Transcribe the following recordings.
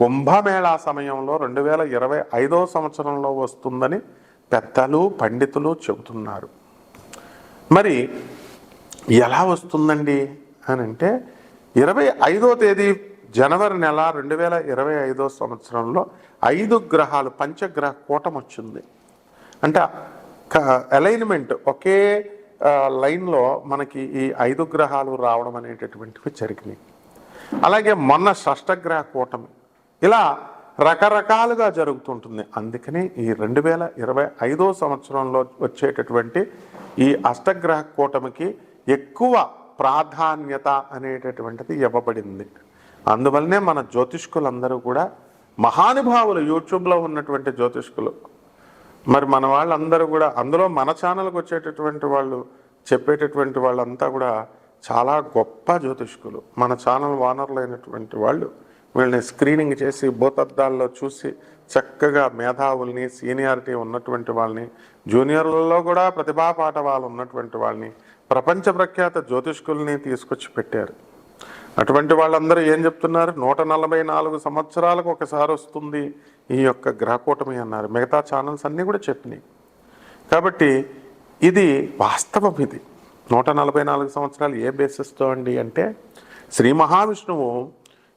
కుంభమేళా సమయంలో రెండు వేల ఇరవై ఐదో సంవత్సరంలో వస్తుందని పెద్దలు పండితులు చెబుతున్నారు. మరి ఎలా వస్తుందండి అని అంటే ఇరవై ఐదో తేదీ జనవరి నెల రెండు వేల ఇరవై ఐదో సంవత్సరంలో ఐదు గ్రహాలు పంచగ్రహ కూటం వచ్చింది. అంటే అలైన్మెంట్ ఒకే లైన్లో మనకి ఈ ఐదు గ్రహాలు రావడం అనేటటువంటివి జరిగినాయి. అలాగే మొన్న షష్టగ్రహ కూటమి. ఇలా రకరకాలుగా జరుగుతుంటుంది. అందుకని ఈ రెండు వేల ఇరవై ఐదో సంవత్సరంలో వచ్చేటటువంటి ఈ అష్టగ్రహ కూటమికి ఎక్కువ ప్రాధాన్యత అనేటటువంటిది ఇవ్వబడింది. అందువల్లనే మన జ్యోతిష్కులందరూ కూడా మహానుభావులు యూట్యూబ్లో ఉన్నటువంటి జ్యోతిష్కులు. మరి మన వాళ్ళందరూ కూడా అందులో మన ఛానల్కి వచ్చేటటువంటి వాళ్ళు చెప్పేటటువంటి వాళ్ళంతా కూడా చాలా గొప్ప జ్యోతిష్కులు. మన ఛానల్ వానర్లైనటువంటి అయినటువంటి వాళ్ళు. వీళ్ళని స్క్రీనింగ్ చేసి భూతద్దాల్లో చూసి చక్కగా మేధావుల్ని సీనియారిటీ ఉన్నటువంటి వాళ్ళని జూనియర్లలో కూడా ప్రతిభా పాఠవాలు ఉన్నటువంటి వాళ్ళని ప్రపంచ ప్రఖ్యాత జ్యోతిష్కుల్ని తీసుకొచ్చి పెట్టారు. అటువంటి వాళ్ళందరూ ఏం చెప్తున్నారు? నూట నలభై నాలుగు సంవత్సరాలకు ఒకసారి వస్తుంది ఈ యొక్క గ్రహకూటమి అన్నారు. మిగతా ఛానల్స్ అన్నీ కూడా చెప్పినాయి. కాబట్టి ఇది వాస్తవం ఇది. నూట నలభై నాలుగు సంవత్సరాలు ఏ బేసిస్తో అండి అంటే శ్రీ మహావిష్ణువు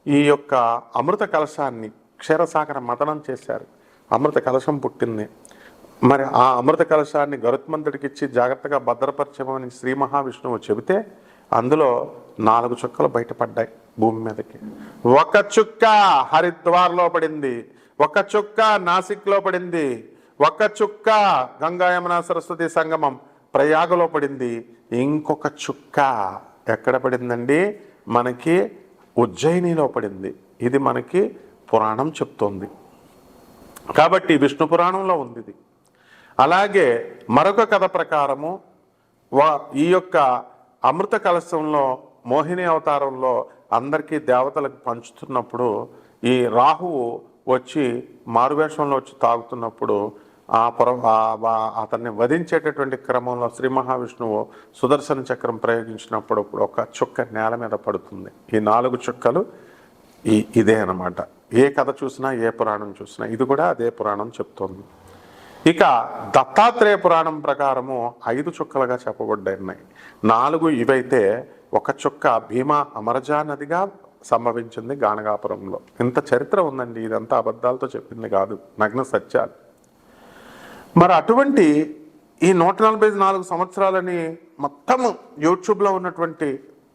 ఈ యొక్క అమృత కలశాన్ని క్షీరసాగర మతనం చేశారు. అమృత కలశం పుట్టింది. మరి ఆ అమృత కలశాన్ని గరుత్మంతుడికి ఇచ్చి జాగ్రత్తగా భద్రపరచమని శ్రీ మహావిష్ణువు చెబితే అందులో నాలుగు చుక్కలు బయటపడ్డాయి భూమి మీదకి. ఒక చుక్క హరిద్వార్లో పడింది. ఒక చుక్క నాసిక్లో పడింది. ఒక చుక్క గంగా యమున సరస్వతి సంగమం ప్రయాగలో పడింది. ఇంకొక చుక్క ఎక్కడ పడిందండి? మనకి ఉజ్జయినిలో పడింది. ఇది మనకి పురాణం చెప్తోంది. కాబట్టి విష్ణు పురాణంలో ఉంది ఇది. అలాగే మరొక కథ ప్రకారము వా ఈ యొక్క అమృత కలశంలో మోహిని అవతారంలో అందరికీ దేవతలకు పంచుతున్నప్పుడు ఈ రాహువు వచ్చి మారువేషంలో వచ్చి తాగుతున్నప్పుడు ఆ పొర అతన్ని వధించేటటువంటి క్రమంలో శ్రీ మహావిష్ణువు సుదర్శన చక్రం ప్రయోగించినప్పుడు ఒక చుక్క నేల మీద పడుతుంది. ఈ నాలుగు చుక్కలు ఈ ఇదే అన్నమాట. ఏ కథ చూసినా ఏ పురాణం చూసినా ఇది కూడా అదే పురాణం చెప్తోంది. ఇక దత్తాత్రేయ పురాణం ప్రకారము ఐదు చుక్కలుగా చెప్పబడ్డాయి నాలుగు ఇవైతే ఒక చుక్క భీమా అమరజా నదిగా సంభవించింది గానగాపురంలో. ఇంత చరిత్ర ఉందండి ఇదంతా అబద్ధాలతో చెప్పింది కాదు. నగ్న సత్యాలు. మరి అటువంటి ఈ నూట నలభై నాలుగు సంవత్సరాలని మొత్తం యూట్యూబ్లో ఉన్నటువంటి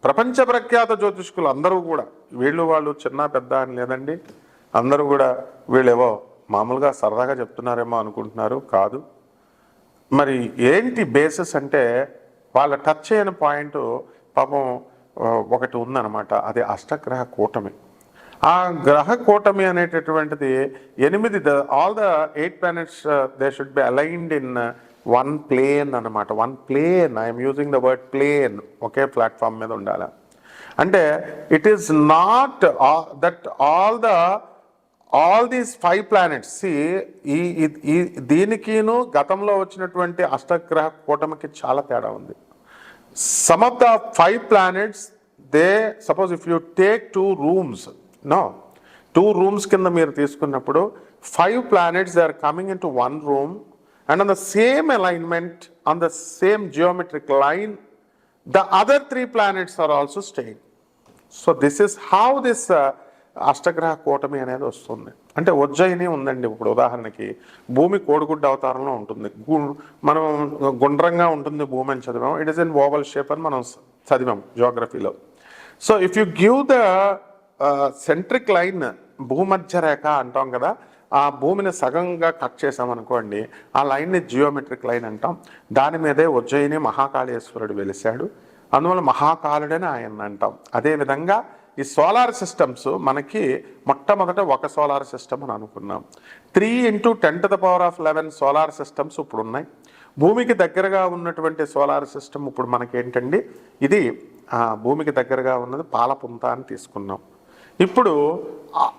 ప్రపంచ ప్రఖ్యాత జ్యోతిష్కులు అందరూ కూడా వీళ్ళు వాళ్ళు చిన్న పెద్ద అని లేదండి అందరూ కూడా వీళ్ళేవో మామూలుగా సరదాగా చెప్తున్నారేమో అనుకుంటున్నారు కాదు. మరి ఏంటి బేసిస్ అంటే వాళ్ళ టచ్ అయిన పాయింట్ పాపం ఒకటి ఉందన్నమాట అది అష్టగ్రహ కూటమి. ఆ గ్రహ కూటమి అనేటటువంటిది ఎనిమిది the all the eight planets they should be aligned in one plane అన్నమాట. One plane I'm using the word plane okay platform మీద ఉండాలి. అంటే it is not that all the all these five planets ఈ ఈ దీనికిను గతంలో వచ్చినటువంటి అష్టగ్రహ కూటమికి చాలా తేడా ఉంది. Some of the five planets they suppose if you take two rooms no two rooms కింద మీరు తీసుకున్నప్పుడు five planets they are coming into one room and on the same alignment on the same geometric line the other three planets are also staying so this is how this అష్టగ్రహ కూటమి అనేది వస్తుంది. అంటే ఉజ్జయిని ఉందండి ఇప్పుడు ఉదాహరణకి. భూమి కోడిగుడ్డ అవతారంలో ఉంటుంది. గు- మనం గుండ్రంగా ఉంటుంది భూమి అని చదివాం. It is in oval shape అని మనం చదివాం జోగ్రఫీలో so if you give the centric line భూమధ్య రేఖ అంటాం కదా ఆ భూమిని సగంగా కట్ చేసామనుకోండి ఆ లైన్ని జియోమెట్రిక్ లైన్ అంటాం. దాని మీదే ఉజ్జయిని మహాకాళేశ్వరుడు వెలిశాడు. అందువల్ల మహాకాలుడని ఆయన అంటాం. అదేవిధంగా ఈ సోలార్ సిస్టమ్స్ మనకి మొట్టమొదట ఒక సోలార్ సిస్టమ్ అని అనుకున్నాం. Three into ten to the power of eleven solar systems ఇప్పుడు ఉన్నాయి. భూమికి దగ్గరగా ఉన్నటువంటి సోలార్ సిస్టమ్ ఇప్పుడు మనకేంటండి? ఇది భూమికి దగ్గరగా ఉన్నది పాలపుంత అని తీసుకున్నాం. ఇప్పుడు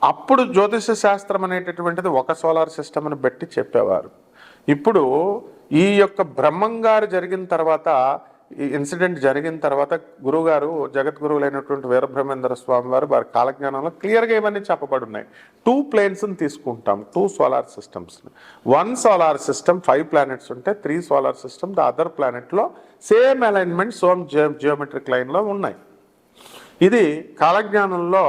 అప్పుడు జ్యోతిష శాస్త్రం అనేటటువంటిది ఒక సోలార్ సిస్టమ్ని బట్టి చెప్పేవారు. ఇప్పుడు ఈ యొక్క బ్రహ్మంగారు జరిగిన తర్వాత ఈ ఇన్సిడెంట్ జరిగిన తర్వాత గురుగారు జగద్గురువులైనటువంటి వీరబ్రహ్మేంద్ర స్వామి వారు వారి కాలజ్ఞానంలో క్లియర్గా ఇవన్నీ చెప్పబడి ఉన్నాయి టూ ప్లేన్స్ని తీసుకుంటాం two solar systems one solar system five planets ఉంటే three solar system the other ప్లానెట్లో same alignment some geometric లైన్లో ఉన్నాయి. ఇది కాలజ్ఞానంలో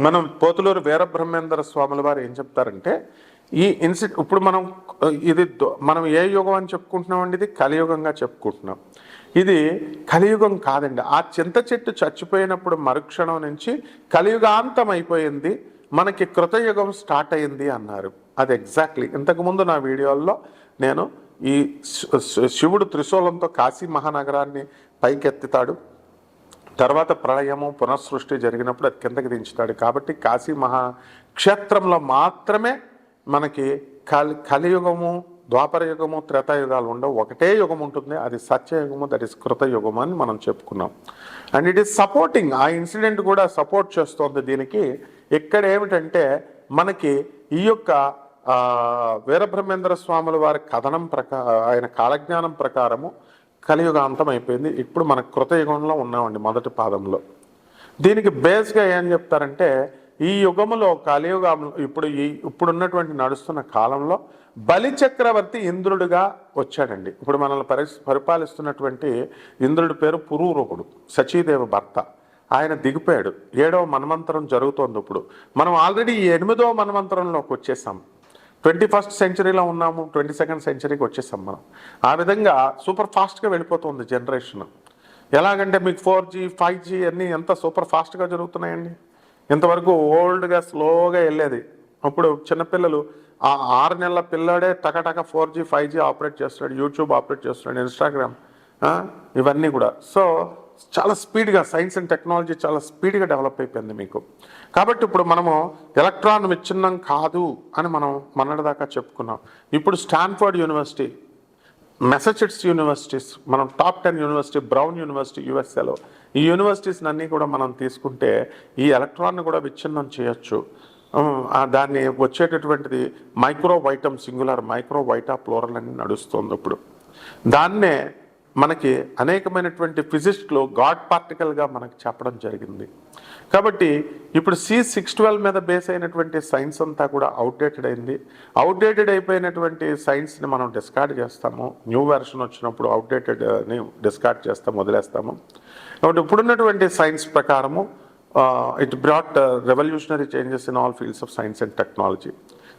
మనం పోతులూరు వీరబ్రహ్మేంద్ర స్వాముల వారు ఏం చెప్తారంటే ఈ ఇన్సి ఇప్పుడు మనం ఇది దొ- మనం ఏ యుగం అని చెప్పుకుంటున్నామండి? ఇది కలియుగంగా చెప్పుకుంటున్నాం. ఇది కలియుగం కాదండి. ఆ చింత చెట్టు చచ్చిపోయినప్పుడు మరుక్షణం నుంచి కలియుగాంతం అయిపోయింది. మనకి కృతయుగం స్టార్ట్ అయింది అన్నారు. అది ఎగ్జాక్ట్లీ. ఇంతకుముందు నా వీడియోల్లో నేను ఈ శివుడు త్రిశూలంతో కాశీ మహానగరాన్ని పైకెత్తుతాడు. తర్వాత ప్రళయము పునఃసృష్టి జరిగినప్పుడు అది కిందకి దించుతాడు. కాబట్టి కాశీ మహా క్షేత్రంలో మాత్రమే మనకి కలి కలియుగము ద్వాపర యుగము త్రేతాయుగాలు ఉండవు. ఒకటే యుగం ఉంటుంది. అది సత్యయుగము దట్ ఈస్ కృతయుగము అని మనం చెప్పుకున్నాం. And it is supporting. ఆ ఇన్సిడెంట్ కూడా సపోర్ట్ చేస్తోంది దీనికి. ఇక్కడ ఏమిటంటే మనకి ఈ యొక్క వీరబ్రహ్మేంద్ర స్వాముల వారి కథనం ప్రకా ఆయన కాలజ్ఞానం ప్రకారము కలియుగ అంతం అయిపోయింది ఇప్పుడు మన కృతయుగంలో ఉన్నామండి మొదటి పాదంలో. దీనికి బేస్గా ఏం చెప్తారంటే ఈ యుగములో కలియుగంలో ఇప్పుడు ఈ ఇప్పుడున్నటువంటి నడుస్తున్న కాలంలో బలి చక్రవర్తి ఇంద్రుడిగా వచ్చాడండి. ఇప్పుడు మనల్ని పరి పరిపాలిస్తున్నటువంటి ఇంద్రుడి పేరు పురూరకుడు సచీదేవ భర్త. ఆయన దిగిపోయాడు. ఏడవ మన్వంతరం జరుగుతోంది ఇప్పుడు. మనం ఆల్రెడీ ఎనిమిదవ మన్వంతరంలోకి వచ్చేసాం. ట్వంటీ ఫస్ట్ సెంచరీలో ఉన్నాము ట్వంటీ సెకండ్ సెంచరీకి వచ్చేసాం మనం. ఆ విధంగా సూపర్ ఫాస్ట్గా వెళ్ళిపోతుంది జనరేషన్. ఎలాగంటే మీకు ఫోర్ జీ ఫైవ్ జీ అన్నీ ఎంత సూపర్ ఫాస్ట్గా జరుగుతున్నాయండి. ఇంతవరకు ఓల్డ్గా స్లోగా వెళ్ళేది. అప్పుడు చిన్నపిల్లలు ఆ ఆరు నెలల పిల్లాడే టకటక four G five G operate చేస్తున్నాడు యూట్యూబ్ ఆపరేట్ చేస్తున్నాడు ఇన్స్టాగ్రామ్ ఇవన్నీ కూడా. సో చాలా స్పీడ్గా సైన్స్ అండ్ టెక్నాలజీ చాలా స్పీడ్గా డెవలప్ అయిపోయింది మీకు. కాబట్టి ఇప్పుడు మనము ఎలక్ట్రాన్ విచ్ఛిన్నం కాదు అని మనం మొన్నటిదాకా చెప్పుకున్నాం. ఇప్పుడు స్టాన్ఫర్డ్ యూనివర్సిటీ మెసచ్యూట్స్ యూనివర్సిటీస్ మనం top ten university Brown university యూఎస్ఏలో ఈ యూనివర్సిటీస్ అన్నీ కూడా మనం తీసుకుంటే ఈ ఎలక్ట్రాన్ని కూడా విచ్ఛిన్నం చేయొచ్చు. దాన్ని వచ్చేటటువంటిది micro vitum singular micro vita plural అని నడుస్తుంది ఇప్పుడు. దాన్నే మనకి అనేకమైనటువంటి ఫిజిక్స్లో గాడ్ పార్టికల్గా మనకు చెప్పడం జరిగింది. కాబట్టి ఇప్పుడు సి సిక్స్ ట్వెల్వ్ మీద బేస్ అయినటువంటి సైన్స్ అంతా కూడా అవుట్డేటెడ్ అయింది. అవుట్డేటెడ్ అయిపోయినటువంటి సైన్స్ని మనం డిస్కార్డ్ చేస్తాము. న్యూ వెర్షన్ వచ్చినప్పుడు అవుట్డేటెడ్ని డిస్కార్డ్ చేస్తాము వదిలేస్తాము. కాబట్టి ఇప్పుడున్నటువంటి సైన్స్ ప్రకారము it brought revolutionary changes in all fields of science and technology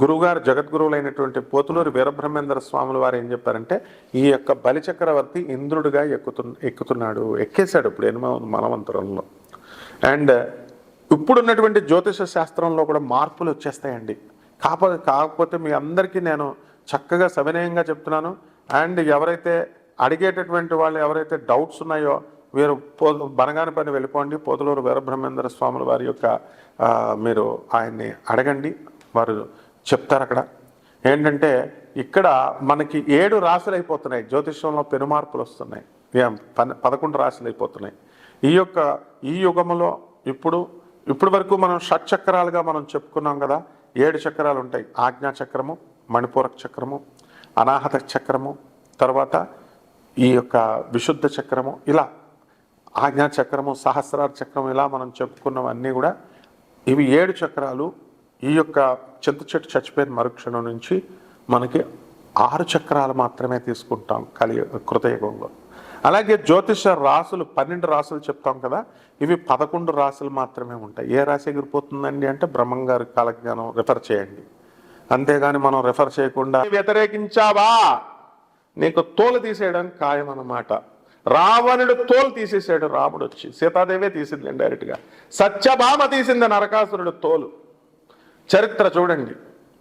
గురువుగారు జగద్గురువులైనటువంటి పోతులూరి వీరబ్రహ్మేంద్ర స్వాముల వారు ఏం చెప్పారంటే ఈ యొక్క బలిచక్రవర్తి ఇంద్రుడిగా ఎక్కుతు ఎక్కుతున్నాడు ఎక్కేశాడు ఇప్పుడు ఎనిమిది మనవంతరంలో అండ్ ఇప్పుడున్నటువంటి జ్యోతిష శాస్త్రంలో కూడా మార్పులు వచ్చేస్తాయండి. కాకపోతే కాకపోతే మీ అందరికీ నేను చక్కగా సవినయంగా చెప్తున్నాను. అండ్ ఎవరైతే అడిగేటటువంటి వాళ్ళు ఎవరైతే డౌట్స్ ఉన్నాయో మీరు పో బనగాని పని వెళ్ళిపోండి. పోతులూరు వీరబ్రహ్మేంద్ర స్వాముల వారి యొక్క మీరు ఆయన్ని అడగండి. వారు చెప్తారు అక్కడ. ఏంటంటే ఇక్కడ మనకి ఏడు రాశులు అయిపోతున్నాయి జ్యోతిష్యంలో పెనుమార్పులు వస్తున్నాయి. ఏం, పదకొండు రాశులు అయిపోతున్నాయి ఈ యొక్క ఈ యుగములో ఇప్పుడు ఇప్పటి వరకు మనం షట్చక్రాలుగా మనం చెప్పుకున్నాం కదా ఏడు చక్రాలు ఉంటాయి. ఆజ్ఞా చక్రము మణిపూరక చక్రము అనాహత చక్రము తర్వాత ఈ యొక్క విశుద్ధ చక్రము ఇలా ఆజ్ఞా చక్రము సహస్రార చక్రం ఇలా మనం చెప్పుకున్నవన్నీ కూడా ఇవి ఏడు చక్రాలు ఈ యొక్క చింత చెట్టు చచ్చిపోయిన మరుక్షణం నుంచి మనకి ఆరు చక్రాలు మాత్రమే తీసుకుంటాం కలి కృతయుగంలో. అలాగే జ్యోతిష రాసులు పన్నెండు రాసులు చెప్తాం కదా ఇవి పదకొండు రాసులు మాత్రమే ఉంటాయి. ఏ రాశి ఎగిరిపోతుందండి అంటే బ్రహ్మంగారి కాలజ్ఞానం రిఫర్ చేయండి. అంతేగాని మనం రిఫర్ చేయకుండా వ్యతిరేకించావా? నీకు తోలు తీసేయడానికి ఖాయం అన్నమాట రావణుడు తోలు తీసేసాడు రాముడు వచ్చి సీతాదేవే తీసింది డైరెక్ట్గా సత్యభామ తీసింది నరకాసురుడు తోలు. చరిత్ర చూడండి.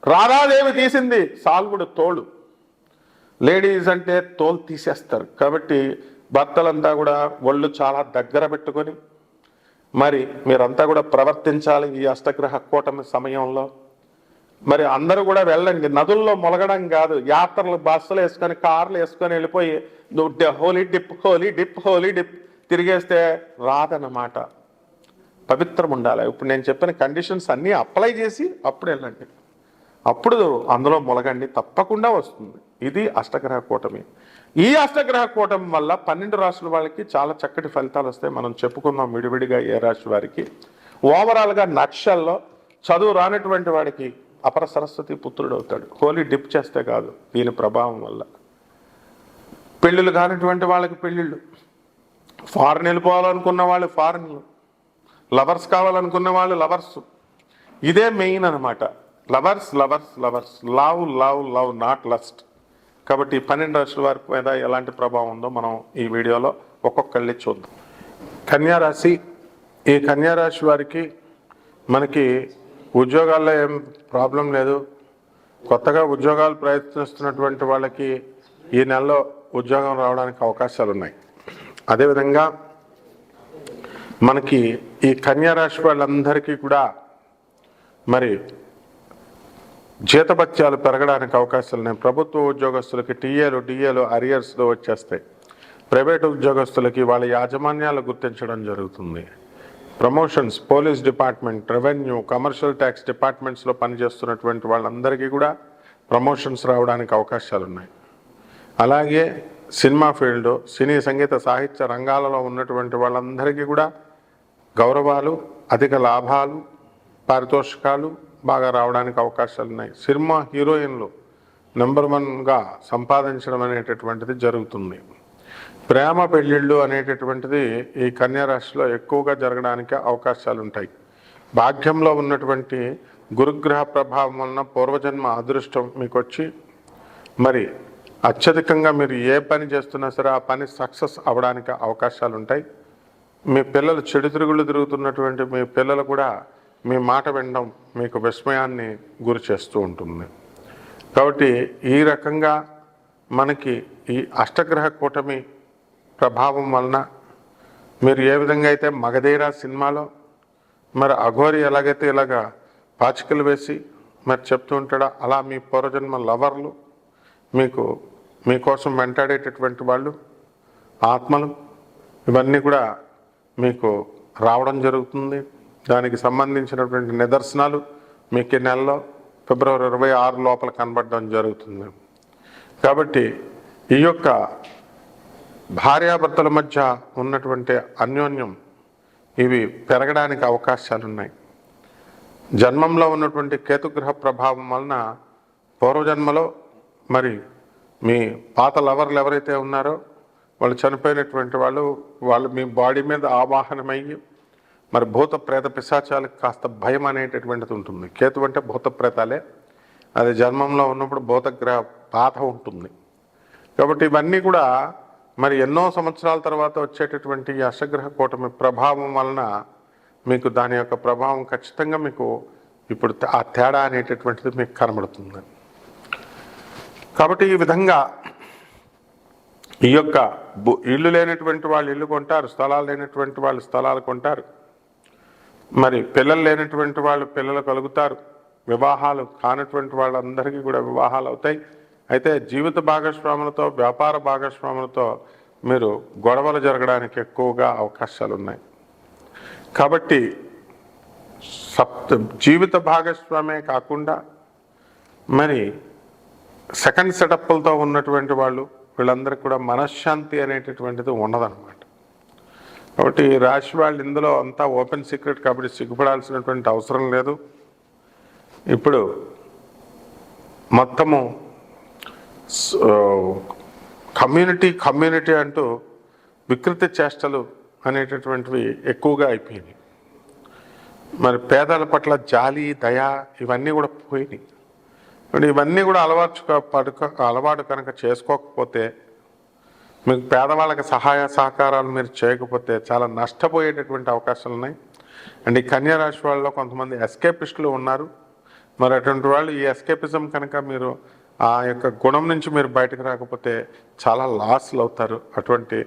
రాధాదేవి తీసింది సాల్వుడు తోలు లేడీస్ అంటే తోలు తీసేస్తారు. కాబట్టి భర్తలంతా కూడా ఒళ్ళు చాలా దగ్గర పెట్టుకొని మరి మీరంతా కూడా ప్రవర్తించాలి ఈ అష్టగ్రహ కూటమి సమయంలో. మరి అందరూ కూడా వెళ్ళండి. నదుల్లో మొలగడం కాదు. యాత్రలు బస్సులు వేసుకొని కార్లు వేసుకొని వెళ్ళిపోయి నువ్వు holy dip holy dip holy dip తిరిగేస్తే రాదన్నమాట. పవిత్రం ఉండాలి ఇప్పుడు నేను చెప్పిన కండిషన్స్ అన్నీ అప్లై చేసి అప్పుడు వెళ్ళండి. అప్పుడు అందులో మొలగండి తప్పకుండా వస్తుంది. ఇది అష్టగ్రహ కూటమి. ఈ అష్టగ్రహ కూటమి వల్ల పన్నెండు రాశుల వాళ్ళకి చాలా చక్కటి ఫలితాలు వస్తాయి. మనం చెప్పుకుందాం విడివిడిగా ఏ రాశి వారికి. ఓవరాల్గా నక్షల్లో చదువు రానటువంటి వాడికి అపర సరస్వతి పుత్రుడు అవుతాడు. హోలీ డిప్ చేస్తే కాదు దీని ప్రభావం వల్ల. పెళ్ళిళ్ళు కానిటువంటి వాళ్ళకి పెళ్ళిళ్ళు. ఫారెన్ వెళ్ళిపోవాలనుకున్న వాళ్ళు ఫారెన్లు. లవర్స్ కావాలనుకున్న వాళ్ళు లవర్స్. ఇదే మెయిన్ అనమాట lovers lovers lovers. Love love love not lust. కాబట్టి పన్నెండు రాశుల వారి మీద ఎలాంటి ప్రభావం ఉందో మనం ఈ వీడియోలో ఒక్కొక్కళ్ళి చూద్దాం. కన్యారాశి ఈ కన్యా రాశి వారికి మనకి ఉద్యోగాల్లో ఏం ప్రాబ్లం లేదు. కొత్తగా ఉద్యోగాలు ప్రయత్నిస్తున్నటువంటి వాళ్ళకి ఈ నెలలో ఉద్యోగం రావడానికి అవకాశాలు ఉన్నాయి అదేవిధంగా మనకి ఈ కన్యారాశి వాళ్ళందరికీ కూడా మరి జీతభత్యాలు పెరగడానికి అవకాశాలు ఉన్నాయి. ప్రభుత్వ ఉద్యోగస్తులకి టీఏలు డిఏలు అరియర్స్లో వచ్చేస్తాయి. ప్రైవేట్ ఉద్యోగస్తులకి వాళ్ళ యాజమాన్యాలు గుర్తించడం జరుగుతుంది. Promotions police department revenue commercial tax డిపార్ట్మెంట్స్లో పనిచేస్తున్నటువంటి వాళ్ళందరికీ కూడా ప్రమోషన్స్ రావడానికి అవకాశాలు ఉన్నాయి. అలాగే సినిమా ఫీల్డ్ సినీ సంగీత సాహిత్య రంగాలలో ఉన్నటువంటి వాళ్ళందరికీ కూడా గౌరవాలు అధిక లాభాలు పారితోషికాలు బాగా రావడానికి అవకాశాలు ఉన్నాయి. సినిమా హీరోయిన్లు నెంబర్ వన్గా సంపాదించడం అనేటటువంటిది జరుగుతుంది. ప్రేమ పెళ్ళిళ్ళు అనేటటువంటిది ఈ కన్యారాశిలో ఎక్కువగా జరగడానికి అవకాశాలు ఉంటాయి. భాగ్యంలో ఉన్నటువంటి గురుగ్రహ ప్రభావం వలన పూర్వజన్మ అదృష్టం మీకు వచ్చి మరి అత్యధికంగా మీరు ఏ పని చేస్తున్నా సరే ఆ పని సక్సెస్ అవడానికి అవకాశాలు ఉంటాయి. మీ పిల్లలు చెడు తిరుగులు తిరుగుతున్నటువంటి మీ పిల్లలు కూడా మీ మాట వినడం మీకు విస్మయాన్ని గురి చేస్తూ ఉంటుంది. కాబట్టి ఈ రకంగా మనకి ఈ అష్టగ్రహ కూటమి ప్రభావం వలన మీరు ఏ విధంగా అయితే మగధీరా సినిమాలో మరి అఘోరి ఎలాగైతే ఇలాగా పాచికలు వేసి మరి చెప్తూ ఉంటాడో అలా మీ పూర్వజన్మ లవర్లు మీకు మీకోసం వెంటాడేటటువంటి వాళ్ళు ఆత్మలు ఇవన్నీ కూడా మీకు రావడం జరుగుతుంది. దానికి సంబంధించినటువంటి నిదర్శనాలు మీకు ఈ నెలలో ఫిబ్రవరి ఇరవై ఆరు లోపల కనబడడం జరుగుతుంది. కాబట్టి ఈ యొక్క భార్యాభర్తల మధ్య ఉన్నటువంటి అన్యోన్యం ఇవి పెరగడానికి అవకాశాలు ఉన్నాయి జన్మంలో ఉన్నటువంటి కేతుగ్రహ ప్రభావం వలన పూర్వజన్మలో మరి మీ పాత లవర్లు ఎవరైతే ఉన్నారో వాళ్ళు చనిపోయినటువంటి వాళ్ళు వాళ్ళు మీ బాడీ మీద ఆవాహనమయ్యి మరి భూత ప్రేత పిశాచాలకు కాస్త భయం అనేటటువంటిది ఉంటుంది. కేతు అంటే భూత ప్రేతాలే. అది జన్మంలో ఉన్నప్పుడు భూతగ్రహ బాధ ఉంటుంది. కాబట్టి ఇవన్నీ కూడా మరి ఎన్నో సంవత్సరాల తర్వాత వచ్చేటటువంటి ఈ అష్టగ్రహ కూటమి ప్రభావం వలన మీకు దాని యొక్క ప్రభావం ఖచ్చితంగా మీకు ఇప్పుడు ఆ తేడా అనేటటువంటిది మీకు కనబడుతుంది. కాబట్టి ఈ విధంగా ఈ యొక్క ఇల్లు లేనటువంటి వాళ్ళు ఇల్లు కొంటారు స్థలాలు లేనటువంటి వాళ్ళు స్థలాలు కొంటారు. మరి పిల్లలు లేనటువంటి వాళ్ళు పిల్లలు కలుగుతారు. వివాహాలు కానటువంటి వాళ్ళందరికీ కూడా వివాహాలు అవుతాయి. అయితే జీవిత భాగస్వాములతో వ్యాపార భాగస్వాములతో మీరు గొడవలు జరగడానికి ఎక్కువగా అవకాశాలు ఉన్నాయి కాబట్టి సప్త జీవిత భాగస్వామే కాకుండా మరి సెకండ్ సెటప్లతో ఉన్నటువంటి వాళ్ళు వీళ్ళందరికీ కూడా మనశ్శాంతి అనేటటువంటిది ఉండదన్నమాట కాబట్టి రాశి వాళ్ళు ఇందులో అంతా ఓపెన్ సీక్రెట్ కాబట్టి సిగ్గుపడాల్సినటువంటి అవసరం లేదు. ఇప్పుడు మొత్తము కమ్యూనిటీ కమ్యూనిటీ అంటూ వికృతి చేష్టలు అనేటటువంటివి ఎక్కువగా అయిపోయినాయి. మరి పేదల పట్ల జాలి దయ ఇవన్నీ కూడా పోయినాయి. ఇవన్నీ కూడా అలవాటు పడుక అలవాటు కనుక చేసుకోకపోతే మీకు పేదవాళ్ళకి సహాయ సహకారాలు మీరు చేయకపోతే చాలా నష్టపోయేటటువంటి అవకాశాలు ఉన్నాయి. అండ్ ఈ కన్యా రాశి వాళ్ళలో కొంతమంది ఎస్కేపిస్టులు ఉన్నారు. మరి అటువంటి వాళ్ళు ఈ ఎస్కేపిజం కనుక మీరు ఆ యొక్క గుణం నుంచి మీరు బయటకు రాకపోతే చాలా లాస్లు అవుతారు. అటువంటి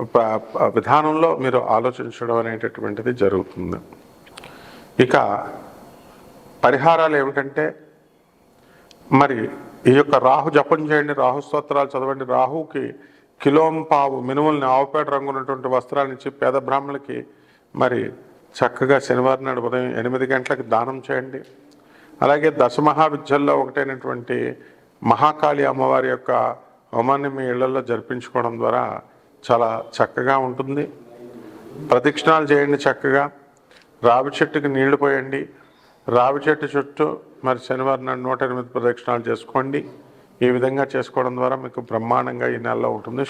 ప- విధానంలో మీరు ఆలోచించడం అనేటటువంటిది జరుగుతుంది. ఇక పరిహారాలు ఏమిటంటే మరి ఈ యొక్క రాహు జపం చేయండి రాహు స్తోత్రాలు చదవండి. రాహుకి కిలోం పావు మినుముల్ని ఆవుపేట రంగు ఉన్నటువంటి వస్త్రాలు ఇచ్చి పేద బ్రాహ్మణులకి మరి చక్కగా శనివారం నాడు ఉదయం ఎనిమిది గంటలకు దానం చేయండి. అలాగే దశమహావిద్యల్లో ఒకటైనటువంటి మహాకాళి అమ్మవారి యొక్క హోమాన్ని మీ ఇళ్ళలో జరిపించుకోవడం ద్వారా చాలా చక్కగా ఉంటుంది. ప్రదక్షిణాలు చేయండి చక్కగా. రావి చెట్టుకి నీళ్ళు పోయండి. రావి చెట్టు చుట్టూ మరి శనివారం నాడు నూట ఎనిమిది ప్రదక్షిణాలు చేసుకోండి. ఈ విధంగా చేసుకోవడం ద్వారా మీకు బ్రహ్మాండంగా ఈ నెలలో ఉంటుంది.